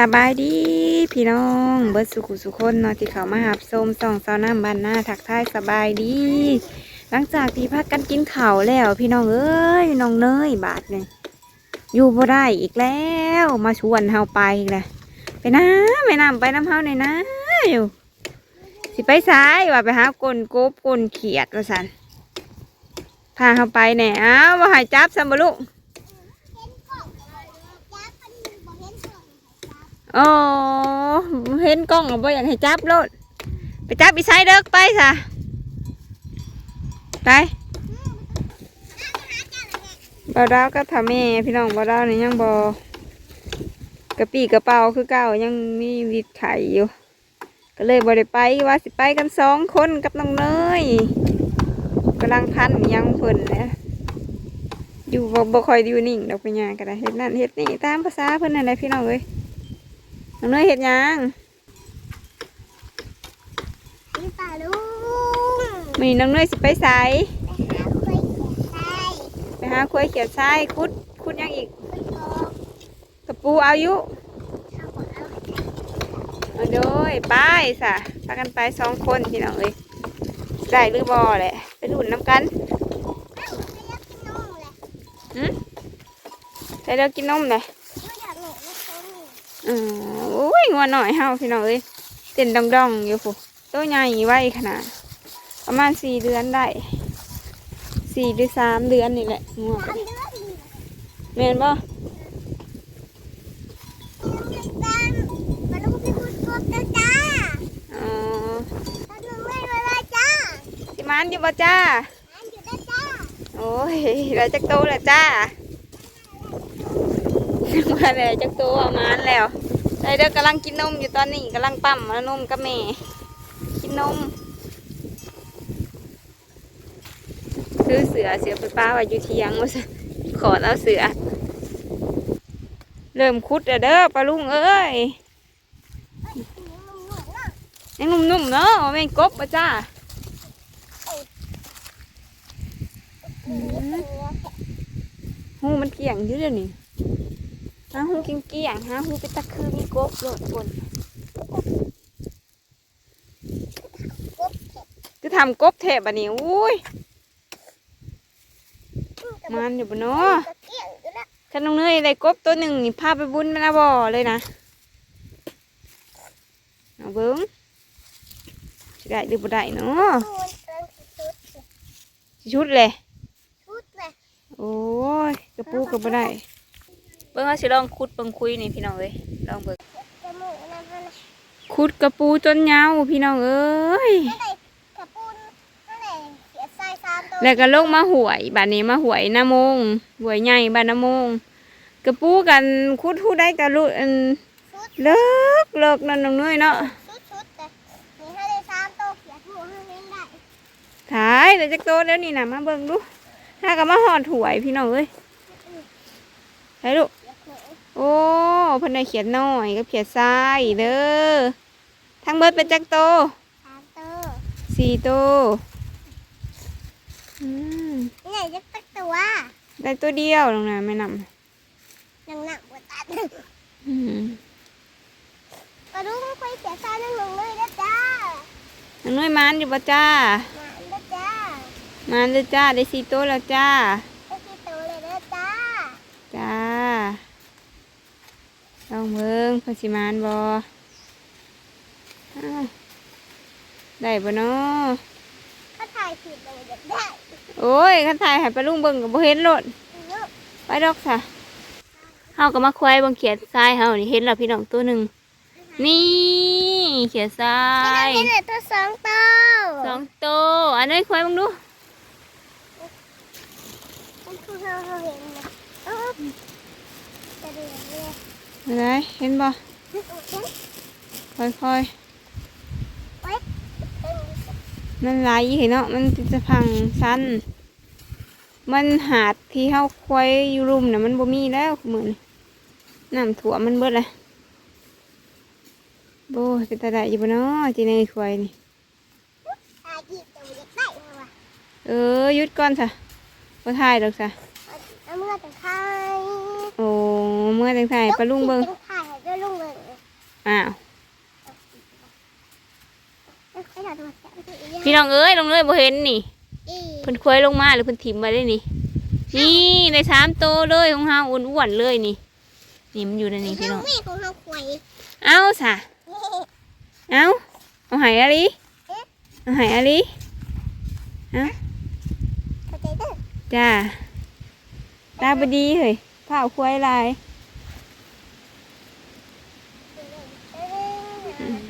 สบายดีพี่น้องเบิดสุขุสุคนเนาะที่เขามาหับส้มส่องซาวน้ำบานหน้าทักท้ายสบายดี หลังจากที่พักกันกินข้าวแล้ว พี่น้องเอ้ยน้องเนยบาทเนี่ยอยู่บ่ได้อีกแล้ว มาชวนเฮาไปอีกแล้วไปนะไปน้ำไปน้ำเฮาหน่อยนะอยู่สิไปซ้ายว่าไปหากลกบกลเขียดว่าสันพาเฮาไปแหน่อ้าวว่าหายจับซัมบลุ โอ้เห็นกล้องก็บ่อยากให้จับโลดไปจับอีไซเด็กไปซะไปบ่าดาวก็ทำแม่พี่น้องบ่าดาวนี่ยังบ่กระปี้กระเป๋าคือเก่ายังมีวิดไข่อยู่ ก็เลยบ่ได้ไปว่าสิไปกันสองคนกับน้องเนยกำลังพันยังเพิ่นแหละอยู่บ่บ่ค่อยอยู่นิ่งดอกป็นหยังก็ได้เฮ็ดนั่นเฮ็ดนี่ตามภาษาเพิ่นนั่นแหละพี่น้องเอ้ย น้องเนยเฮ็ดหยังพี่ปลาลุงมีน้องเนยสิไปไสไปหาคุยเขียนใส่ไปหาควายเขียดทรายคุดคุดหยังอีกคุยโตกระปูเอาอยุข้าวของเอาเอาโดยไปสะพากันไปสองคนพี่น้องเอ้ยได้หรือบ่แหละไปดุนน้ำกันไม่อยากกินนมเลยหืมใส่เด้อกินนมเลยไม่อยากหนูไม่เคยมีอือโอ้ย งัวหน่อยเฮาพี่น้องเอ้ยเต้นดองดองๆอยู่ฟูตัวใหญ่ไว้ขนาด ประมาณสี่เดือนได้สี่หรือสามเดือนนี่แหละงัวสาก็มได้เดือนดีแม่นบ่เด็กบ้านปลาลุงไปคุยกบจ้าจ้าอ๋อปลาลุงไม่เวลาจ้าสิมานอยู่บ่จ้าอันอยู่ได้จ้าโอ้ยเราจักโตแล้วจ้ามาแล้วจักโตเอามานแล้ว ใส่เด้อกำลังกินนมอยู่ตอนนี้กำลังปั๊มแล้วนมกับแม่กินนมซื้อเสือเสือไปป้าไว้อยู่เทียงว่าขอแล้วเสือ เริ่มคุดเด้อปลาลุงเอ้ยยังนุ่มๆเนาะแม่งกบปะจ้าหูมันเกี่ยงอยู่เดี๋ยวนี้ หาหูกี่ยงเกี่ยงหาหูไปตะคือมีกบโหลดบนกบเข็ดจะทำกบแทบอันนี้อุ้ยมันอยู่บนเนาะกระเกี่ยงอยู่แล้วขันน้องเนยได้กบตัวหนึ่งนี่พาไปบุญแม่นาบ่อเลยนะเอาเบิ้งสิได้หรือบ่ได้เนาะชุดเลยชุดเลยโอ้ยกระปูก็บ่ได้ บิ้งเอาสิลองขุดเบิ้งคุยนี่พี่น้องเอ้ยลองเบิ้งจมูกนั่นนั่นขุดกระปูจนยาวพี่น้องเอ้ยนั่นเลยกระปุนนั่นเลยเขียนทรายสามตัวแล้วก็ลงมาหวยบ้านนี้มาหวยหน้าโมงหวยใหญ่บ้านหน้าโมงกระปูกันคุดผู้ได้กระลุอันชุดเลิกเลิกนั่นน้องเนยเนาะชุดชุดเลยมีให้ได้สามตัวเขียนหมูให้เล่นได้ถ่ายแต่จักโตแล้วนี่นะมาเบิ่งดูถ้าก็มาหอดหวยพี่น้องเอ้ยใช่ลูกเขียนหมู โอ้เพิ่นได้เขียนน้อยก็เขียนทรายเด้อทั้งเบิดเป็นจักโตสามตัวสี่โตอืมนี่ไงจะตักตัวได้ตัวเดียวลงนะไม่นำหนังหนักบนตัดอืมกระดูกคุยเขียนทรายนั่งลงเลยนะจ้าน้องเนยมานอยู่ปะจ้าหนานนะจ้ามานเลยจ้าได้สี่โตแล้วจ้า ไอ้ที่ตัวเลยนะจ้า จ้าลอง เบิ่งเพนสิมานบอาวได้บ่เนาะถ้าถ่ายผิดเลยจะได้โอ้ยคันถ่ายให้ปลาลุงเบิ่งก็บ่เห็นโลดเนาะไปดอกค่ะเฮาก็มาควายเบิ่งเขียดทรายเฮานี่เห็นแล้วพี่น้องตัวหนึ่งนี่เขียดทรายนี่ไงตัวสองตัวสองตัวอันนี้ควายเบิ่งดูมันคือเเห็นนะเออจะดูอย่างนี้อะไรเห็นบ่ค่อยไว้เออๆมันไหลเห็นเนาะมันจะพังสั้น มันหาดที่เฮาควายอยู่รุมน่ะมันบ่มีแล้วเหมือนน้ำท่วมันเบิดเลยโบเป็นตาได้อยู่บ่เนาะจีเนควายนี่เออยุดก่อนซะบ่ถ่ายดอกซะเอามือแต่ถ่า เมื่อจังถ่ายปลาลุงเบิ่งถ่ายให้ด้วยลุงเบิ่งอ้าวขนาดตัวแสบตัวเองพี่น้องเอ้ยลงเลยบ่เห็นนี่อีเพิ่นควยลงมาหรือเพิ่นถิ่มมาได้นี่ นี่ในสามโตวเลยของเฮาอ้วนๆเลยนี่นี่มันอยู่ในนี้พี่น้องแม่ของเราควายเอาซะเอาเอาใหายอะไรเอาใหายอะไรเข้าใจเด้อจ้าตาบดีเฮ้ยผ้าควายลาย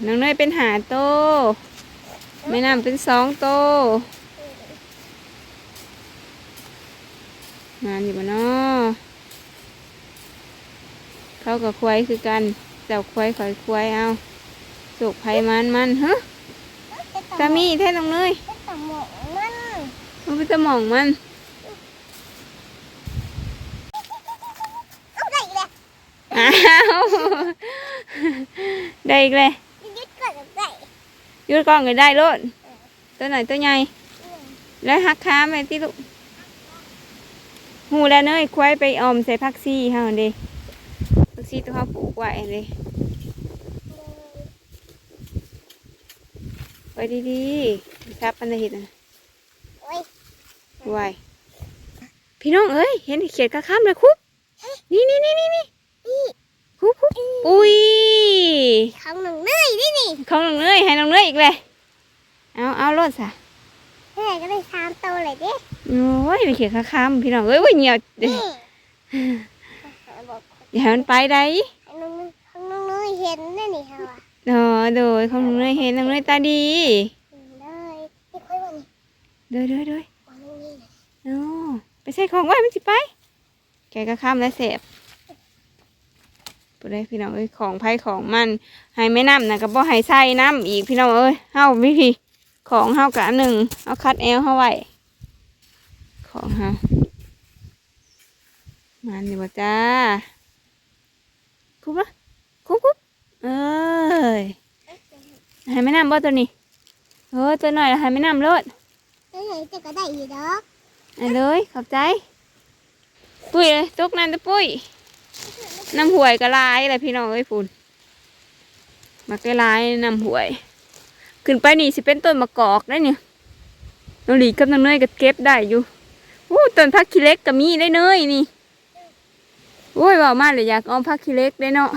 น้องเนยเป็นหาโตวแม่น้ำเป็นสองโตวงานอยู่บ่เนาะเขากับควายคือกันเจ้าควายข่อยควายเอาสุกไผมันมันเฮ้ยตามีแท้น้องเนยเป็นตะหมองมันมันเป็นสมองมันเอาได้อีกแล้วอ้าวได้อีกเลยยึดก่อนได้ ยืดกล้องก็ได้โลดตัวไหนตัวใหญ่แล้วหักขาแม่ที่ลูกหูแล้วเนยควายไปออมใส่พักซี่เฮาเด้พักซี่ตัวเขาปลูกไว้เลยไว้ดีๆครับอันใดเห็ดนะโอ้ยไว้พี่น้องเอ้ยเห็นเขียดกระข้ามเลยคุบนี่นี่นี่นี่นี่นี่คุบคุบ อุ้ยคำหนึ่งเนยนี่นี่ของน้องเนยให้น้องเนยอีกเลย เอาเอารถซะแม่ก็ได้สามตัวเลยเด้โอ้ยไปเขียนข้าค้ำพี่น้องเอ้ยว่าเหี่ยวเด้นี่บอกอย่าให้มันไปได้ให้น้องให้น้องเนยเห็นได้นี่ค่ะว่ะเออโดยของน้องเนยเห็นน้องเนยตาดีเลยนี่ค่อยวันเด้อเด้อเด้อวันนี้นะโอ้ไปใส่ของไว้มันสิไปแกก็ข้ามแล้วเสพ ปได้พี่น้องเอ้ยของไผ่ของมันให้ไม่น้ำนะก็บ่ให้ใส่น้ำอีกพี่น้องเอ้ยเฮาวิธีของเฮากะอันหนึ่งเอาคัดแอลเฮาไว้ของเฮามันดีบ่จ้าคุบละคุบคุบเอ้ยให้ไม่น้ำบ่ตัวนี้เออตัวหน่อยละให้ไม่น้ำรดได้ไหนจะก็ได้อีกดอกเอาเลยขอบใจ ปุ้ยเลยตกน้ำตะปุ้ย น้ำห่วยก็ลายเลยพี่น้องเอ้ยฝุ่นมักได้ลายน้ำห่วย ขึ้นไปนี่สิเป็นต้นมะกอกได้เนี่ยน้องหลีกับน้องเนยก็เก็บได้อยู่โอ้ต้นพักขี้เล็กก็มีได้เนยนี่โอ้ยว่ามาเลยอยากเอาพักขี้เล็กได้เนาะ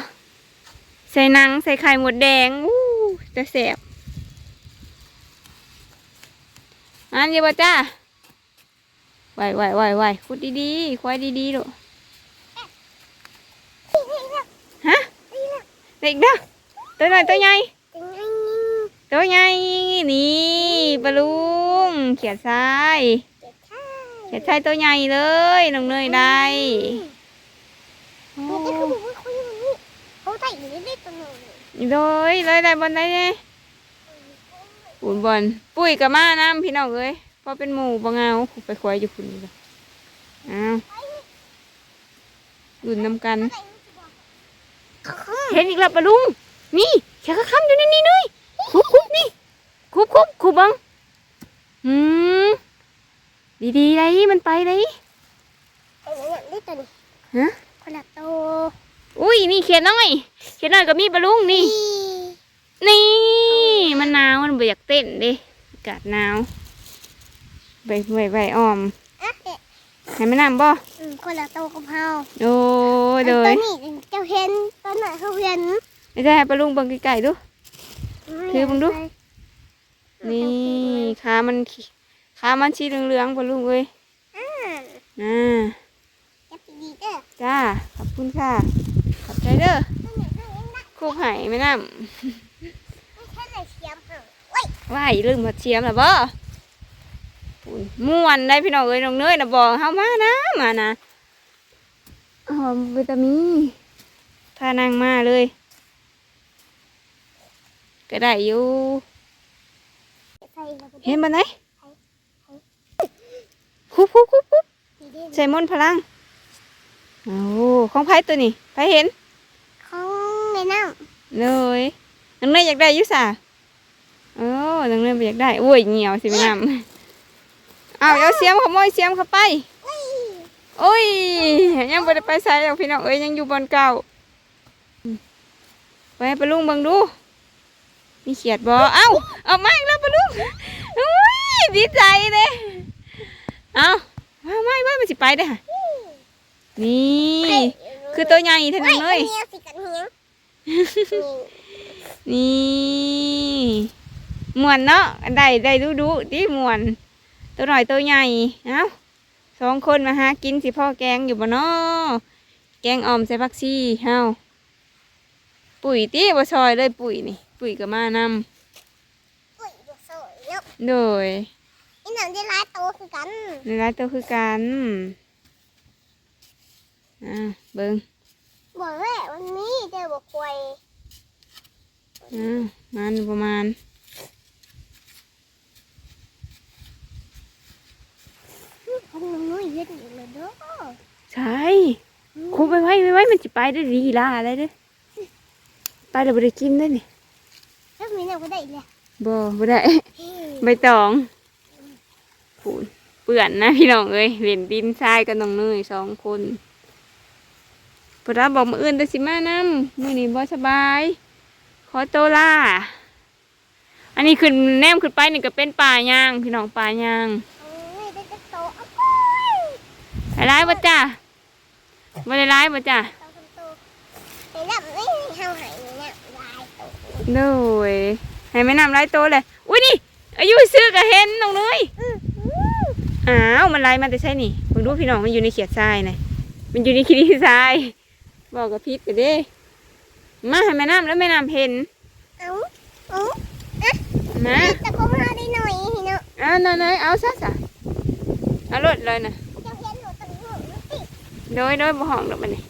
ใส่หนังใส่ไข่หมดแดงอู้จะแสบอันเดียวบ่จ้าไหวไหวไหวไหวคุดดีๆควายดีๆลูกฮะ เด็กเด้อตัวหน่อยตัวใหญ่จังไงตัวใหญ่นี่ปลาลุงเขียดทรายเด็กชาเขียดทรายตัวใหญ่เลยน้องเนยได้โอ้เด็กเขาบอกว่าเขาอยู่นี่เขาได้อยู่นี่ได้ตัวหนึ่งโดยเลยได้บอลได้เลยปุ่นบอลปุ้ยกับมาน้ำพี่น้องเอ้ยพอเป็นหมู่บ่เงาไปควายอยู่คุณนี่ละอ้าวดุนน้ำกัน เห็นอีกแล้วปะลุง นี่แค่ข้ามอยู่ในนี่เลยคุบคุบนี่คุบคุบคุบบังอืมดีๆเลยมันไปเลยไอ้เนี่ยได้ตัวนี้ฮะคนละโตอุ้ยนี่เขียนน้อยเขียนน้อยก็มีปะลุงนี่ นี่มันหนาวมันบ่อยากเต้นเด้อากาศหนาวใบใบใบอ่อมอะเด็ก ให้มันน้ำบ่อืมคนละโตกับเฮาโอ้ยเลตัวยนี้เจ้าเห็นตัวไหนเขาเห็นไม่ได้ให้ปะลุงเบิ่งไกลๆดู ถือมึงดู นี่ขามันขี้ขามันชีเหลืองๆปะลุงเอ้ยอ่าอ่าจับดีๆเด้อจ้าขอบคุณค่ะขอบใจเด้อตัวไหนเขาเห็นนะคุกไห่ไม่น้ไม่ใช่ไหนเสียมเหรอเว้ยำว่ายลืมผัดเชียมหรอบ่ปุ่น ม่วนได้พี่น้องเอ้ยน้องเนยนะบอกเฮามานะมานะหอมวิตามินพานางมาเลย ก็ได้อยู่ใส่ลงไปเห็นบันไหนคุบคุบคุบคุบดีๆใส่มนต์พลังโอ้ของไผตัวนี้ไผเห็นของในน้เลยน้องเนยอยากได้อยุสาโอ้น้องเนยบ่อยากได้โอ้ยเหี่ยวสิไม่นำ เอาเอาเสียมขโมยเสียมเข้าไปเว้ยโอ้ยยังบ่ได้ไปใส่หรอกพี่น้องเอ้ยยังอยู่บนเก่าไปให้ปลาลุงเบิ่งดูมีเขียดบ่เอ้าเอามาอีกแล้วปลาลุงอุ้ยดีใจเลยเอามาไม่ไม่มันสิไปเด้อค่ะนี่คือตัวใหญ่ทั้งนั้นเลยนเฮียนี่มวนเนาะได้ได้ดูดูดิมวน ตัวหน่อยตัวใหญ่ เอ้าสองคนมาหากินสิพ่อแกงอยู่บ่เนาะแกงอ่อมใส่ผักชีเฮาปุ๋ยตีบ่ซอยเลยปุ๋ยนี่ ปุ๋ยก็มานำอุ้ยบ่สวยเนาะโดยอีหนังได้หลายโตคือกันในร้านตัวคือกันอ่าเบิ่งบอกแม่วันนี้เดี๋ยวบอกควายอ่ามันประมาณ คนน้อยเย็นอยู่เลยเด้อใช่คุบไปไว้ไปไว้มันจะไปได้ดีล่ะอะไรเด้อไปแล้วบ่ได้กินได้อนี่แล้วมีแนวก็ได้เลยบ่บ่ได้ใบตองผูนเปื่อนนะพี่น้องเอ้ยเล่นดินทรายกันน้องเนยสองคนพระบอกมืออื่นแต่สิมานำมื้อนี้บ่สบาย ขอโตวล่าอันนี้ขึ้นแนมขึ้นไปนี่ก็เป็นป่ายางพี่น้องป่ายาง โอ้ยได้จะโตเอาไป หลายๆบ่จ้าบ่ได้หลายบ่จ้าโตทำโตไอ้ลำนี่เฮาหายเนี่ยลายโตโดยให้แม่นำหลายโตวเลย อุ้ยนี่ อายุซื้อก็เห็นน้องเนยอืออ้าว มันไล่มาแต่ใช่นี่มึงดูพี่น้องมันอยู่ในเขียดทรายนะมันอยู่ในขี้ดินทราย บอกกับพิษกันเด้ มาให้แม่น้ำแล้วแม่น้ำเห็นเอาเอามาตะโกนหาได้หน่อยเนาะเอาหน่อยๆเอาซะซะเอารถเลยนะ เจ้าเห็นหนูตั้งหัวมันติ โดยโดยบ่ห้องดอกมันนี่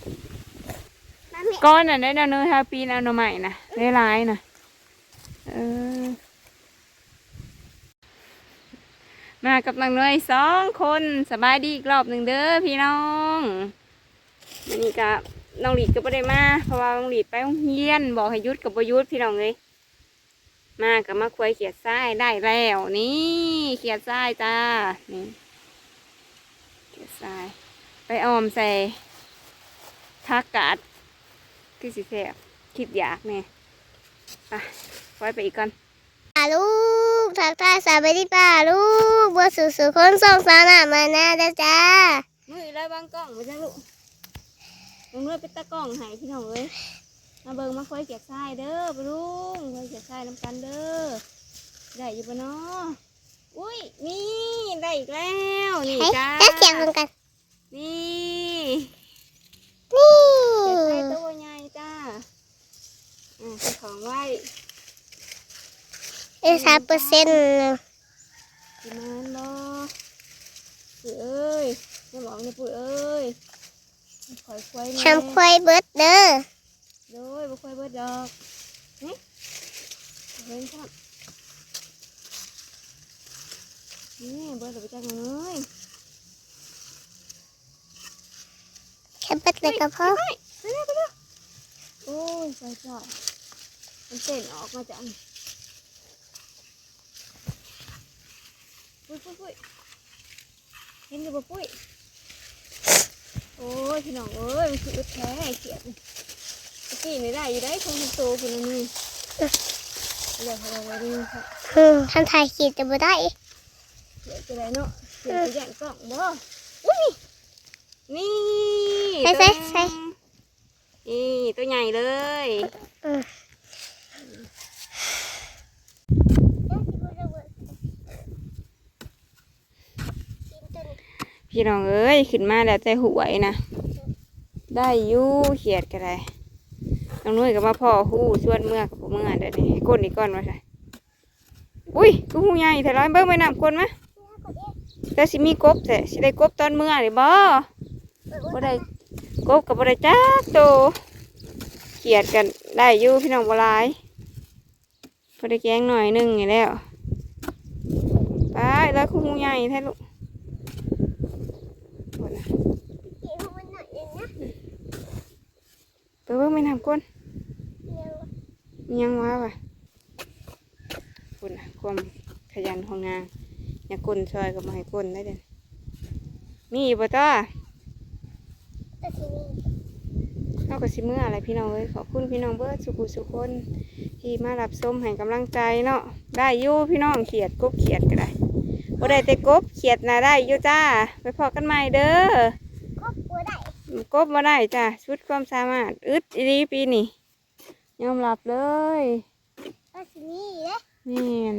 มาแม่ก้อนน่ะได้ดาวเนยฮาปีนเอาหน่อใหม่นะได้หลายนะเออมากับนางเนยสองคนสบายดีอีกรอบหนึ่งเด้อพี่น้องวันนี้กับน้องหลีดก็ไม่ได้มาเพราะว่าน้องหลีดไปโรงเรียนบอกให้หยุดกับประยุทธพี่น้องเลยมากับมาคุยเขียดทรายได้แล้วนี่เขียดทรายจ้านี่เขียดทราย ไปออมใส่ผักกาดคือสิแซ่บคิดอยากเนี่ยไปไว้ไปอีกก่อนป่าลูกทักทายสวัสดีป่าลูกบัวสุสุคนส่งสาวหน้ามาหน้าเด้อจ้ามือได้บางกล้องมาจังลูกลงเลือเป็นตะกล้องให้พี่น้องเอ้ยมาเบิ่งมาคอยเก็บทรายเด้อปะลุงคอยเก็บทรายน้ำกันเด้อได้อยู่ปะเนาะอุ้ยนี่ได้อีกแล้วนี่เฮ้ยจ้าแล้วเสียงเหมือนกัน นี่นี่เก็บทรายตัวใหญ่จ้าอ่าเป็นของไว้เอสามเปอร์เซ็นต์กินมันบ่ปุ๋ยเอ้ยอย่าบอกนะปุ๋ยเอ้ยคอยควยแน่ทำควายเบิดเด้อโดยบ่ค่อยเบิดดอกนี่เห็นครับนี่เบิดแล้วไปจังเลย แค่ เบิดเลยก็พอไปไปเร็วไปเร็วโอ้ยใส่จอดมันเต้นออกมาจากนี่ปุ้ยปุ้ยปุ้ยเห็นอยู่บ่ปุ้ยโอ้ยพี่น้องเอ้ยมันคืออึดแท้เขียดนี่ตะกี้ไม่ได้อยู่ได้คงเป็นโตคนละนี่เดี๋ยวเราไว้นี่ครับอืมทำถ่ายขีดจะบ่ได้เดี๋ยวจะได้เนาะเดี๋ยวจะแย่งกล่องบ่อุ้ยนี่ใส่ใส่ใส่นี่ตัวใหญ่เลยอืมพี่น้องเอ้ยขึ้นมาแล้วใจหวยนะได้อยู่เขียดกันเลยน้องนุ้ยกับมาพ่อหู้ชวนเมื่อกับเมื่อเดี๋ยวนี้ให้ก้นอีกก้อนมาใส่อุ้ยกูหูใหญ่แต่ร้อยเบิ้งไปนำก้นมะแต่สิมีกบแต่สิได้กบตอนเมื่อหรือบ่บ่ได้ กบกับบ่ได้จ้าโตเขียดกันได้อยู่พี่น้องบ่หลายพอได้แกงหน่อยหนึงนี่แล้วไปแล้วกูหูใหญ่แท้ลูกไปเบิ่งไม่นำก้นอิหยังวะวะคุณน่ะความขยันของนาง อย่าก้นซอยกับมาให้ก้นได้เด่นมีบ่ต้อ เอาก็สิเมื่ออะไรพี่น้องเอ้ยขอบคุณพี่น้องเบิร์ดสุขุสุคน ที่มารับชมให้กำลังใจเนาะได้อยู่พี่น้องเขียดกบเขียดก็ได้บ่ได้แต่กบเขียดนะได้อยู่จ้า ไปพอกันใหม่เด้อครอบครัวได้กบมาได้จ้าชุดความสามารถอึดอีดีปีนี่ยอมรับเลยก็สินี่เด้นี่น